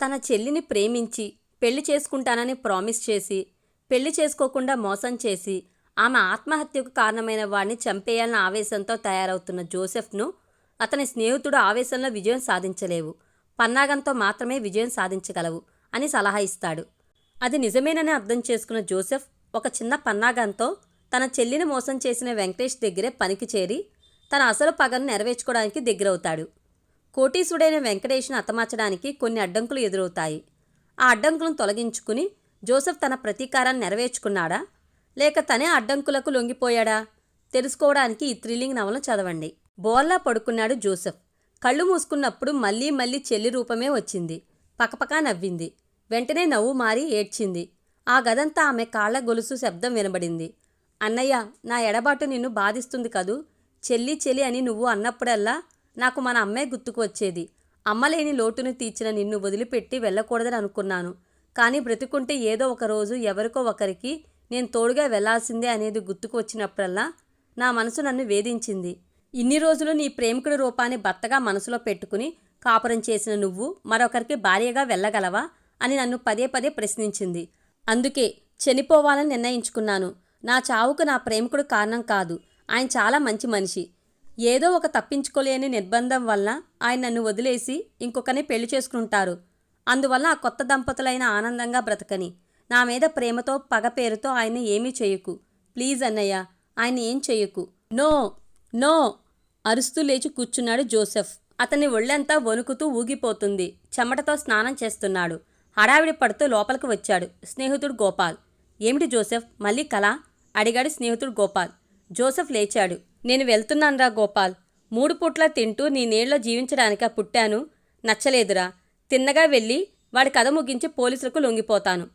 తన చెల్లిని ప్రేమించి పెళ్ళి చేసుకుంటానని ప్రామిస్ చేసి పెళ్ళి చేసుకోకుండా మోసం చేసి ఆమె ఆత్మహత్యకు కారణమైన వాడిని చంపేయాలన్న ఆవేశంతో తయారవుతున్న జోసెఫ్ను అతని స్నేహితుడు ఆవేశంలో విజయం సాధించలేవు. పన్నాగంతో మాత్రమే విజయం సాధించగలవు అని సలహా ఇస్తాడు. అది నిజమేనని అర్థం చేసుకున్న జోసెఫ్ ఒక చిన్న పన్నాగంతో తన చెల్లిని మోసం చేసిన వెంకటేష్ దగ్గరే పనికి చేరి తన అసలు పగను నెరవేర్చుకోవడానికి దగ్గరవుతాడు. కోటీసుడైన వెంకటేష్ను హతమార్చడానికి కొన్ని అడ్డంకులు ఎదురవుతాయి. ఆ అడ్డంకులను తొలగించుకుని జోసెఫ్ తన ప్రతీకారాన్ని నెరవేర్చుకున్నాడా? లేక తనే అడ్డంకులకు లొంగిపోయాడా? తెలుసుకోవడానికి ఈ థ్రిల్లింగ్ నవలను చదవండి. బోల్లా పడుకున్నాడు జోసెఫ్. కళ్ళు మూసుకున్నప్పుడు మళ్ళీ మళ్ళీ చెల్లి రూపమే వచ్చింది. పకపకా నవ్వింది. వెంటనే నవ్వు మారి ఏడ్చింది. ఆ గదంతా ఆమె కాళ్ళ గొలుసు శబ్దం వినబడింది. అన్నయ్య నా ఎడబాటు నిన్ను బాధిస్తుంది కదూ? చెల్లి చెల్లి అని నువ్వు అన్నప్పుడల్లా నాకు మన అమ్మే గుర్తుకు వచ్చేది. అమ్మలేని లోటును తీర్చిన నిన్ను వదిలిపెట్టి వెళ్ళకూడదని అనుకున్నాను. కానీ బ్రతుకుంటే ఏదో ఒక రోజు ఎవరికో ఒకరికి నేను తోడుగా వెళ్ళాల్సిందే అనేది గుర్తుకు వచ్చినప్పుడల్లా నా మనసు నన్ను వేధించింది. ఇన్ని రోజులు నీ ప్రేమికుడి రూపాన్ని భర్తగా మనసులో పెట్టుకుని కాపురం చేసిన నువ్వు మరొకరికి భార్యగా వెళ్ళగలవా అని నన్ను పదే పదే ప్రశ్నించింది. అందుకే చనిపోవాలని నిర్ణయించుకున్నాను. నా చావుకు నా ప్రేమికుడు కారణం కాదు. ఆయన చాలా మంచి మనిషి. ఏదో ఒక తప్పించుకోలేని నిర్బంధం వల్ల ఆయన నన్ను వదిలేసి ఇంకొకని పెళ్ళి చేసుకుంటారు. అందువల్ల ఆ కొత్త దంపతులైన ఆనందంగా బ్రతకని. నా మీద ప్రేమతో పగ పేరుతో ఆయన ఏమీ చేయకు. ప్లీజ్ అన్నయ్య ఆయన ఏం చేయకు. నో నో అరుస్తూ లేచి కూర్చున్నాడు జోసెఫ్. అతని ఒళ్ళంతా వణుకుతూ ఊగిపోతుంది. చెమటతో స్నానం చేస్తున్నాడు. హడావిడి పడుతూ లోపలికి వచ్చాడు స్నేహితుడు గోపాల్. ఏమిటి జోసెఫ్? మళ్ళీ కళ అడిగాడు స్నేహితుడు గోపాల్. జోసెఫ్ లేచాడు. నేను వెళ్తున్నానురా గోపాల్. మూడు పూట్ల తింటూ నీ నీళ్ళలో జీవించడానికా పుట్టాను. నచ్చలేదురా. తిన్నగా వెళ్ళి వాడి కథ ముగించి పోలీసులకు లొంగిపోతాను.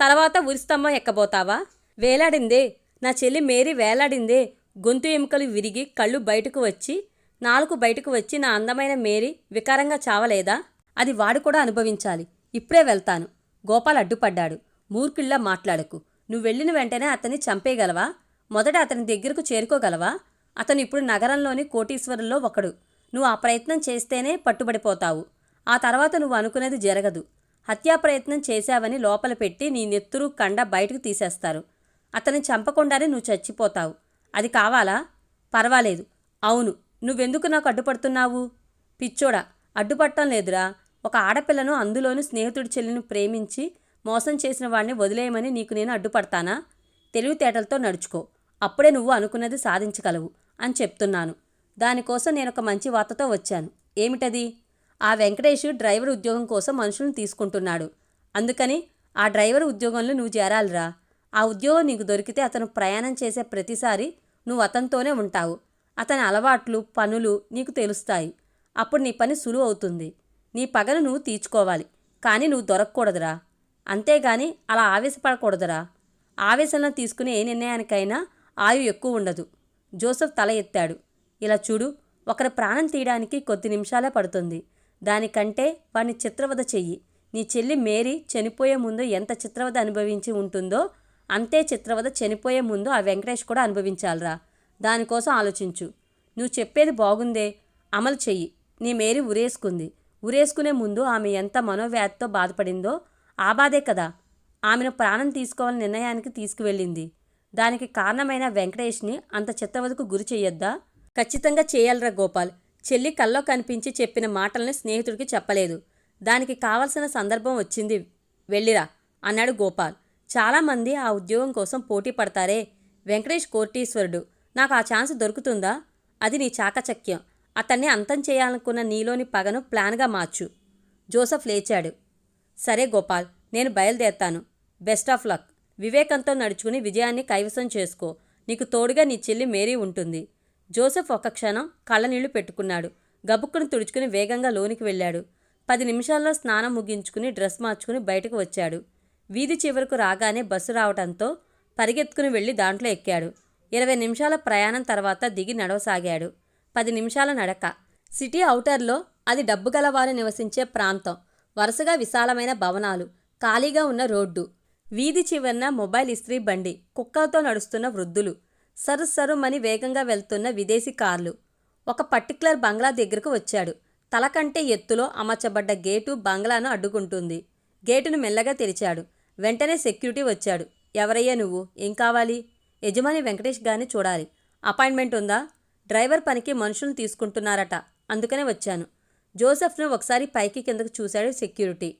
తర్వాత ఉరిస్తంభం ఎక్కబోతావా? వేలాడిందే. నా చెల్లి మేరీ వేలాడిందే. గొంతు ఎముకలు విరిగి కళ్ళు బయటకు వచ్చి నాలుగు బయటకు వచ్చి నా అందమైన మేరీ వికారంగా చావలేదా? అది వాడు కూడా అనుభవించాలి. ఇప్పుడే వెళ్తాను. గోపాల్ అడ్డుపడ్డాడు. మూర్ఖిళ్ళ మాట్లాడకు. నువ్వు వెళ్ళిన వెంటనే అతన్ని చంపేయగలవా? మొదట అతని దగ్గరకు చేరుకోగలవా? అతను ఇప్పుడు నగరంలోని కోటీశ్వరుల్లో ఒకడు. నువ్వు ఆ ప్రయత్నం చేస్తేనే పట్టుబడిపోతావు. ఆ తర్వాత నువ్వు అనుకునేది జరగదు. హత్యా ప్రయత్నం చేశావని లోపల పెట్టి నీ నెత్తురు కండ బయటకు తీసేస్తారు. అతన్ని చంపకుండానే నువ్వు చచ్చిపోతావు. అది కావాలా? పర్వాలేదు. అవును. నువ్వెందుకు నాకు అడ్డుపడుతున్నావు? పిచ్చోడా అడ్డుపట్టం లేదురా. ఒక ఆడపిల్లను అందులోని స్నేహితుడి చెల్లిని ప్రేమించి మోసం చేసిన వాడిని వదిలేయమని నీకు నేను అడ్డుపడతానా? తెలివితేటలతో నడుచుకో. అప్పుడే నువ్వు అనుకున్నది సాధించగలవు. అని చెప్తున్నాను. దానికోసం నేను ఒక మంచి వార్తతో వచ్చాను. ఏమిటది? ఆ వెంకటేష్ డ్రైవర్ ఉద్యోగం కోసం మనుషులను తీసుకుంటున్నాడు. అందుకని ఆ డ్రైవర్ ఉద్యోగంలో నువ్వు చేరాలిరా. ఆ ఉద్యోగం నీకు దొరికితే అతను ప్రయాణం చేసే ప్రతిసారి నువ్వు అతనితోనే ఉంటావు. అతని అలవాట్లు పనులు నీకు తెలుస్తాయి. అప్పుడు నీ పని సులువు అవుతుంది. నీ పగను నువ్వు తీర్చుకోవాలి. కానీ నువ్వు దొరకకూడదురా. అంతేగాని అలా ఆవేశపడకూడదురా. ఆవేశంలో తీసుకునే ఏ నిర్ణయానికైనా ఆయు ఎక్కువ ఉండదు. జోసెఫ్ తల ఎత్తాడు. ఇలా చూడు ఒకరి ప్రాణం తీయడానికి కొద్ది నిమిషాలే పడుతుంది. దానికంటే వాడిని చిత్రవద చెయ్యి. నీ చెల్లి మేరీ చనిపోయే ముందు ఎంత చిత్రవద అనుభవించి ఉంటుందో అంతే చిత్రవద చనిపోయే ముందు ఆ వెంకటేష్ కూడా అనుభవించాలిరా. దానికోసం ఆలోచించు. నువ్వు చెప్పేది బాగుందే. అమలు చెయ్యి. నీ మేరీ ఉరేసుకుంది ఉరేసుకునే ముందు ఆమె ఎంత మనోవ్యాధితో బాధపడిందో ఆ బాధే కదా. ఆమెను ప్రాణం తీసుకోవాలని నిర్ణయానికి తీసుకువెళ్ళింది. దానికి కారణమైన వెంకటేష్ని అంత చిత్తవదకు గురి చెయ్యొద్దా? ఖచ్చితంగా చేయాలరా గోపాల్. చెల్లి కల్లో కనిపించి చెప్పిన మాటల్ని స్నేహితుడికి చెప్పలేదు. దానికి కావలసిన సందర్భం వచ్చింది. వెళ్ళిరా అన్నాడు గోపాల్. చాలామంది ఆ ఉద్యోగం కోసం పోటీ పడతారే? వెంకటేష్ కోటీశ్వరుడు. నాకు ఆ ఛాన్స్ దొరుకుతుందా? అది నీ చాకచక్యం. అతన్ని అంతం చేయాలనుకున్న నీలోని పగను ప్లాన్గా మార్చు. జోసఫ్ లేచాడు. సరే గోపాల్ నేను బయలుదేరతాను. Best of luck. వివేకంతో నడుచుకుని విజయాన్ని కైవసం చేసుకో. నీకు తోడుగా నీ చెల్లి మేరీ ఉంటుంది. జోసెఫ్ ఒక్క క్షణం కళ్ళనీళ్ళు పెట్టుకున్నాడు. గబుక్కును తుడుచుకుని వేగంగా లోనికి వెళ్ళాడు. పది నిమిషాల్లో స్నానం ముగించుకుని డ్రెస్ మార్చుకుని బయటకు వచ్చాడు. వీధి చివరకు రాగానే బస్సు రావడంతో పరిగెత్తుకుని వెళ్ళి దాంట్లో ఎక్కాడు. ఇరవై నిమిషాల ప్రయాణం తర్వాత దిగి నడవసాగాడు. పది నిమిషాల నడక. సిటీ ఔటర్లో అది డబ్బు గలవారు నివసించే ప్రాంతం. వరుసగా విశాలమైన భవనాలు. ఖాళీగా ఉన్న రోడ్డు. వీధి చివరన మొబైల్ ఇస్త్రీ బండి కుక్కలతో నడుస్తున్న వృద్ధులు. సరు సరుమని వేగంగా వెళ్తున్న విదేశీ కార్లు. ఒక పర్టికులర్ బంగ్లా దగ్గరకు వచ్చాడు. తల కంటే ఎత్తులో అమర్చబడ్డ గేటు బంగ్లాను అడ్డుకుంటుంది. గేటును మెల్లగా తెరిచాడు. వెంటనే సెక్యూరిటీ వచ్చాడు. ఎవరయ్యా నువ్వు? ఏం కావాలి? యజమాని వెంకటేష్ గారిని చూడాలి. అపాయింట్మెంట్ ఉందా? డ్రైవర్ పనికి మనుషులను తీసుకుంటున్నారట. అందుకనే వచ్చాను. జోసెఫ్ను ఒకసారి పైకి కిందకు చూశాడు సెక్యూరిటీ.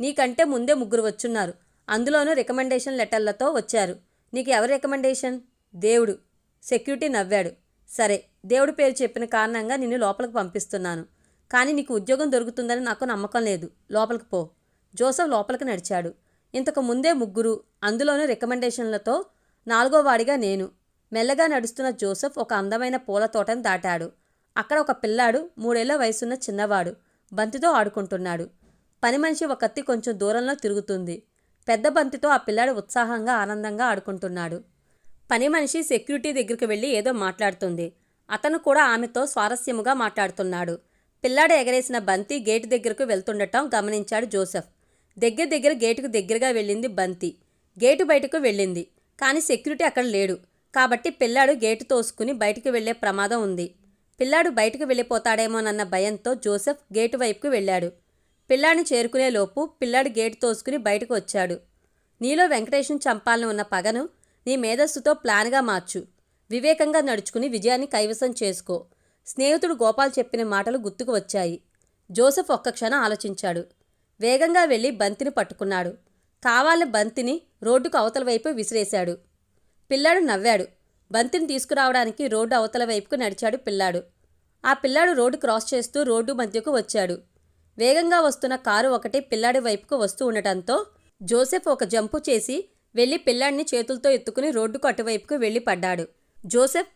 నీకంటే ముందే ముగ్గురు వచ్చున్నారు. అందులోనూ రికమెండేషన్ లెటర్లతో వచ్చారు. నీకు ఎవరి రికమెండేషన్ దేవుడు. సెక్యూరిటీ నవ్వాడు. సరే దేవుడి పేరు చెప్పిన కారణంగా నిన్ను లోపలికి పంపిస్తున్నాను. కానీ నీకు ఉద్యోగం దొరుకుతుందని నాకు నమ్మకం లేదు. లోపలికి పో. జోసఫ్ లోపలికి నడిచాడు. ఇంతకు ముందే ముగ్గురు అందులోనూ రికమెండేషన్లతో నాలుగో వాడిగా నేను. మెల్లగా నడుస్తున్న జోసఫ్ ఒక అందమైన పూల తోటను దాటాడు. అక్కడ ఒక పిల్లాడు మూడేళ్ళ వయసున్న చిన్నవాడు. బంతితో ఆడుకుంటున్నాడు. పని మనిషి ఒక కత్తి కొంచెం దూరంలో తిరుగుతుంది. పెద్ద బంతితో ఆ పిల్లాడు ఉత్సాహంగా ఆనందంగా ఆడుకుంటున్నాడు. పని మనిషి సెక్యూరిటీ దగ్గరికి వెళ్ళి ఏదో మాట్లాడుతుంది. అతను కూడా ఆమెతో స్వారస్యముగా మాట్లాడుతున్నాడు. పిల్లాడు ఎగరేసిన బంతి గేటు దగ్గరకు వెళ్తుండటం గమనించాడు జోసెఫ్. దగ్గర దగ్గర గేటుకు దగ్గరగా వెళ్ళింది బంతి. గేటు బయటకు వెళ్ళింది. కానీ సెక్యూరిటీ అక్కడ లేడు. కాబట్టి పిల్లాడు గేటు తోసుకుని బయటికి వెళ్ళే ప్రమాదం ఉంది. పిల్లాడు బయటకు వెళ్ళిపోతాడేమోనన్న భయంతో జోసెఫ్ గేటు వైపుకు వెళ్ళాడు. పిల్లాడిని చేరుకునేలోపు పిల్లాడు గేటు తోసుకుని బయటకు వచ్చాడు. నీలో వెంకటేశం చంపాలని ఉన్న పగను నీ మేధస్సుతో ప్లాన్గా మార్చు. వివేకంగా నడుచుకుని విజయాన్ని కైవసం చేసుకో. స్నేహితుడు గోపాల్ చెప్పిన మాటలు గుర్తుకు వచ్చాయి. జోసెఫ్ ఒక్క క్షణం ఆలోచించాడు. వేగంగా వెళ్ళి బంతిని పట్టుకున్నాడు. కావాలని బంతిని రోడ్డుకు అవతల వైపు విసిరేశాడు. పిల్లాడు నవ్వాడు. బంతిని తీసుకురావడానికి రోడ్డు అవతల వైపుకు నడిచాడు పిల్లాడు. ఆ పిల్లాడు రోడ్డు క్రాస్ చేస్తూ రోడ్డు మధ్యకు వచ్చాడు. వేగంగా వస్తున్న కారు ఒకటి పిల్లాడి వైపుకు వస్తూ ఉండటంతో జోసెఫ్ ఒక జంపు చేసి వెళ్ళి పిల్లాడిని చేతులతో ఎత్తుకుని రోడ్డుకు అటువైపుకు వెళ్ళి పడ్డాడు. జోసెఫ్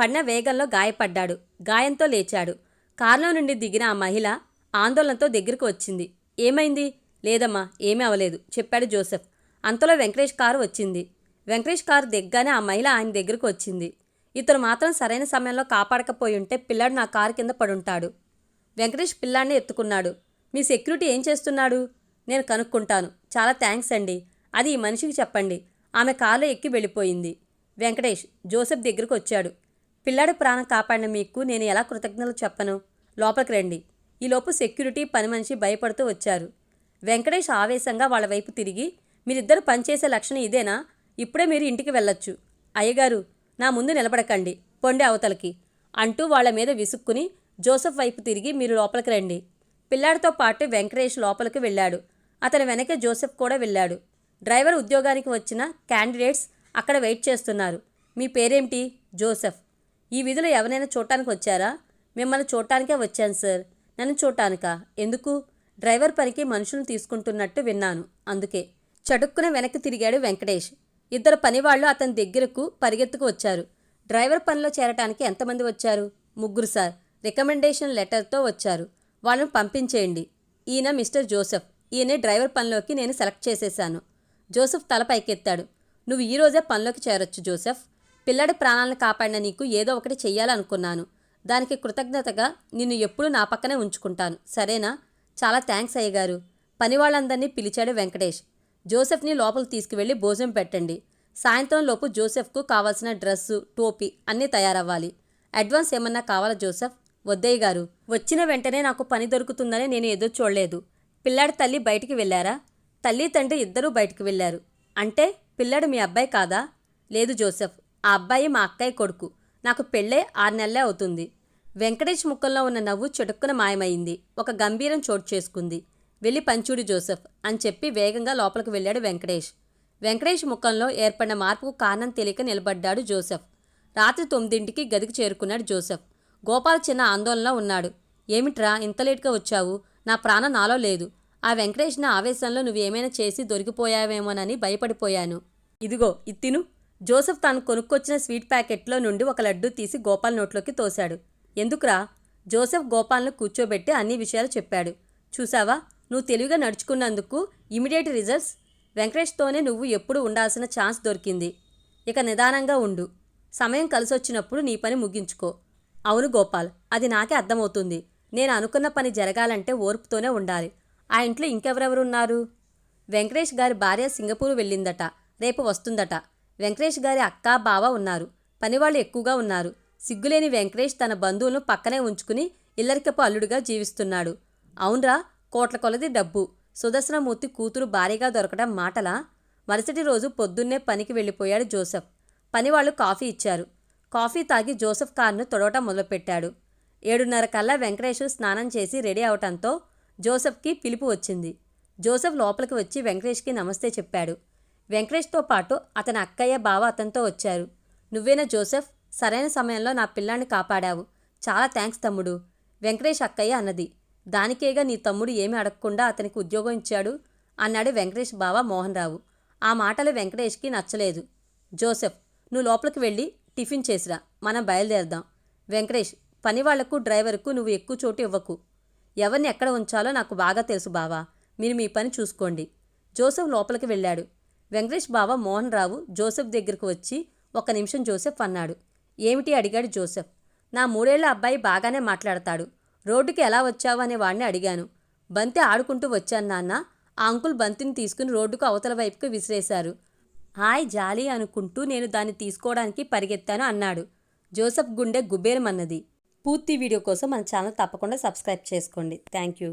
పడిన వేగంలో గాయపడ్డాడు. గాయంతో లేచాడు. కారులో నుండి దిగిన ఆ మహిళ ఆందోళనతో దగ్గరకు వచ్చింది. ఏమైంది? లేదమ్మా ఏమీ అవలేదు చెప్పాడు జోసెఫ్. అంతలో వెంకటేష్ కారు వచ్చింది. వెంకటేష్ కారు దిగ్గానే ఆ మహిళ ఆయన దగ్గరకు వచ్చింది. ఇతను మాత్రం సరైన సమయంలో కాపాడకపోయి ఉంటే పిల్లాడు నా కారు కింద పడుంటాడు. వెంకటేష్ పిల్లాడిని ఎత్తుకున్నాడు. మీ సెక్యూరిటీ ఏం చేస్తున్నాడు? నేను కనుక్కుంటాను. చాలా థ్యాంక్స్ అండి. అది ఈ మనిషికి చెప్పండి. ఆమె కాలు ఎక్కి వెళ్ళిపోయింది. వెంకటేష్ జోసెఫ్ దగ్గరకు వచ్చాడు. పిల్లాడి ప్రాణం కాపాడిన మీకు నేను ఎలా కృతజ్ఞతలు చెప్పను? లోపలికి రండి. ఈలోపు సెక్యూరిటీ పని మనిషి భయపడుతూ వచ్చారు. వెంకటేష్ ఆవేశంగా వాళ్ళ వైపు తిరిగి మీరిద్దరు పనిచేసే లక్షణం ఇదేనా? ఇప్పుడే మీరు ఇంటికి వెళ్ళొచ్చు. అయ్యగారు నా ముందు నిలబడకండి. పొండి అవతలకి. అంటూ వాళ్ళ మీద విసుక్కుని జోసెఫ్ వైపు తిరిగి మీరు లోపలికి రండి. పిల్లాడితో పాటు వెంకటేష్ లోపలికి వెళ్ళాడు. అతని వెనకే జోసెఫ్ కూడా వెళ్ళాడు. డ్రైవర్ ఉద్యోగానికి వచ్చిన క్యాండిడేట్స్ అక్కడ వెయిట్ చేస్తున్నారు. మీ పేరేమిటి? జోసెఫ్. ఈ విధులు ఎవరైనా చూడటానికి వచ్చారా? మిమ్మల్ని చూడటానికే వచ్చాను సార్. నన్ను చూడటానికా? ఎందుకు? డ్రైవర్ పనికి మనుషులను తీసుకుంటున్నట్టు విన్నాను. అందుకే. చటుక్కున వెనక్కి తిరిగాడు వెంకటేష్. ఇద్దరు పనివాళ్ళు అతని దగ్గరకు పరిగెత్తుకు వచ్చారు. డ్రైవర్ పనిలో చేరటానికి ఎంతమంది వచ్చారు? ముగ్గురు సార్. రికమెండేషన్ లెటర్తో వచ్చారు. వాళ్ళను పంపించేయండి. ఈయన మిస్టర్ జోసెఫ్. ఈయనే డ్రైవర్ పనిలోకి నేను సెలెక్ట్ చేసేశాను. జోసెఫ్ తల పైకెత్తాడు. నువ్వు ఈ రోజే పనిలోకి చేరొచ్చు జోసెఫ్. పిల్లడి ప్రాణాలను కాపాడిన నీకు ఏదో ఒకటి చెయ్యాలనుకున్నాను. దానికి కృతజ్ఞతగా నిన్ను ఎప్పుడూ నా పక్కనే ఉంచుకుంటాను. సరేనా? చాలా థ్యాంక్స్ అయ్యగారు. పని వాళ్ళందరినీ పిలిచాడు వెంకటేష్. జోసెఫ్ని లోపలికి తీసుకువెళ్ళి భోజనం పెట్టండి. సాయంత్రం లోపు జోసెఫ్కు కావాల్సిన డ్రెస్సు టోపీ అన్నీ తయారవ్వాలి. అడ్వాన్స్ ఏమన్నా కావాలా జోసెఫ్? వద్దయ్య గారు వచ్చిన వెంటనే నాకు పని దొరుకుతుందని నేను ఎదురు చూడలేదు. పిల్లాడి తల్లి బయటికి వెళ్ళారా? తల్లి తండ్రి ఇద్దరూ బయటికి వెళ్ళారు. అంటే పిల్లాడు మీ అబ్బాయి కాదా? లేదు జోసెఫ్ ఆ అబ్బాయి మా అక్కయ్య కొడుకు. నాకు పెళ్ళే ఆరు నెలలే అవుతుంది. వెంకటేష్ ముఖంలో ఉన్న నవ్వు చెటుక్కున మాయమైంది. ఒక గంభీరం చోటు చేసుకుంది. వెళ్ళి పంచూడి జోసెఫ్ అని చెప్పి వేగంగా లోపలికి వెళ్ళాడు వెంకటేష్. వెంకటేష్ ముఖంలో ఏర్పడిన మార్పుకు కారణం తెలియక నిలబడ్డాడు జోసెఫ్. రాత్రి తొమ్మిదింటికి గదికి చేరుకున్నాడు జోసెఫ్. గోపాల్ చిన్న ఆందోళనలో ఉన్నాడు. ఏమిట్రా ఇంత లేట్గా వచ్చావు? నా ప్రాణం నాలో లేదు. ఆ వెంకటేష్ నా ఆవేశంలో నువ్వేమైనా చేసి దొరికిపోయావేమోనని భయపడిపోయాను. ఇదిగో ఇత్తిను జోసెఫ్ తాను కొనుక్కొచ్చిన స్వీట్ ప్యాకెట్లో నుండి ఒక లడ్డు తీసి గోపాల్ నోట్లోకి తోశాడు. ఎందుకురా? జోసెఫ్ గోపాల్ను కూర్చోబెట్టి అన్ని విషయాలు చెప్పాడు. చూసావా నువ్వు తెలివిగా నడుచుకున్నందుకు ఇమిడియట్ రిజల్ట్స్? వెంకటేష్తోనే నువ్వు ఎప్పుడు ఉండాల్సిన ఛాన్స్ దొరికింది. ఇక నిదానంగా ఉండు. సమయం కలిసొచ్చినప్పుడు నీ పని ముగించుకో. అవును గోపాల్ అది నాకే అర్థమవుతుంది. నేను అనుకున్న పని జరగాలంటే ఓర్పుతోనే ఉండాలి. ఆ ఇంట్లో ఇంకెవరెవరున్నారు? వెంకటేష్ గారి భార్య సింగపూర్ వెళ్ళిందట. రేపు వస్తుందట. వెంకటేష్ గారి అక్క బావ ఉన్నారు. పనివాళ్ళు ఎక్కువగా ఉన్నారు. సిగ్గులేని వెంకటేష్ తన బంధువులను పక్కనే ఉంచుకుని ఇల్లరికపు అల్లుడుగా జీవిస్తున్నాడు. అవునరా కోట్ల కొలది డబ్బు. సుదర్శనమూర్తి కూతురు భారీగా దొరకడం మాటలా? మరుసటి రోజు పొద్దున్నే పనికి వెళ్ళిపోయాడు జోసెఫ్. పనివాళ్ళు కాఫీ ఇచ్చారు. కాఫీ తాగి జోసెఫ్ కార్ను తొడవటం మొదలుపెట్టాడు. ఏడున్నర కల్లా వెంకటేష్ స్నానం చేసి రెడీ అవటంతో జోసెఫ్కి పిలుపు వచ్చింది. జోసెఫ్ లోపలికి వచ్చి వెంకటేష్కి నమస్తే చెప్పాడు. వెంకటేష్తో పాటు అతని అక్కయ్య బావ అతనితో వచ్చారు. నువ్వేనా జోసెఫ్? సరైన సమయంలో నా పిల్లాన్ని కాపాడావు. చాలా థ్యాంక్స్ తమ్ముడు. వెంకటేష్ అక్కయ్య అన్నది. దానికేగా నీ తమ్ముడు ఏమీ అడగకుండా అతనికి ఉద్యోగం ఇచ్చాడు? అన్నాడు వెంకటేష్ బావ మోహన్ రావు. ఆ మాటలు వెంకటేష్కి నచ్చలేదు. జోసెఫ్ నువ్వు లోపలికి వెళ్ళి టిఫిన్ చేసిరా మనం బయలుదేరదాం. వెంకటేష్ పని వాళ్ళకు డ్రైవర్కు నువ్వు ఎక్కువ చోటు ఇవ్వకు. ఎవరిని ఎక్కడ ఉంచాలో నాకు బాగా తెలుసు బావా. మీరు మీ పని చూసుకోండి. జోసెఫ్ లోపలికి వెళ్ళాడు. వెంకటేష్ బావ మోహన్ రావు జోసెఫ్ దగ్గరకు వచ్చి ఒక నిమిషం జోసెఫ్ అన్నాడు. ఏమిటి అడిగాడు జోసెఫ్. నా మూడేళ్ళ అబ్బాయి బాగానే మాట్లాడతాడు. రోడ్డుకి ఎలా వచ్చావు అనే వాడిని అడిగాను. బంతి ఆడుకుంటూ వచ్చాను నాన్న. ఆ అంకుల్ బంతిని తీసుకుని రోడ్డుకు అవతల వైపుకు విసిరేశారు. హాయ్ జాలి అనుకుంటూ నేను దాన్ని తీసుకోవడానికి పరిగెత్తాను అన్నాడు. జోసఫ్ గుండె గుబేరమన్నది. పూర్తి వీడియో కోసం మన ఛానల్ తప్పకుండా సబ్స్క్రైబ్ చేసుకోండి. Thank you.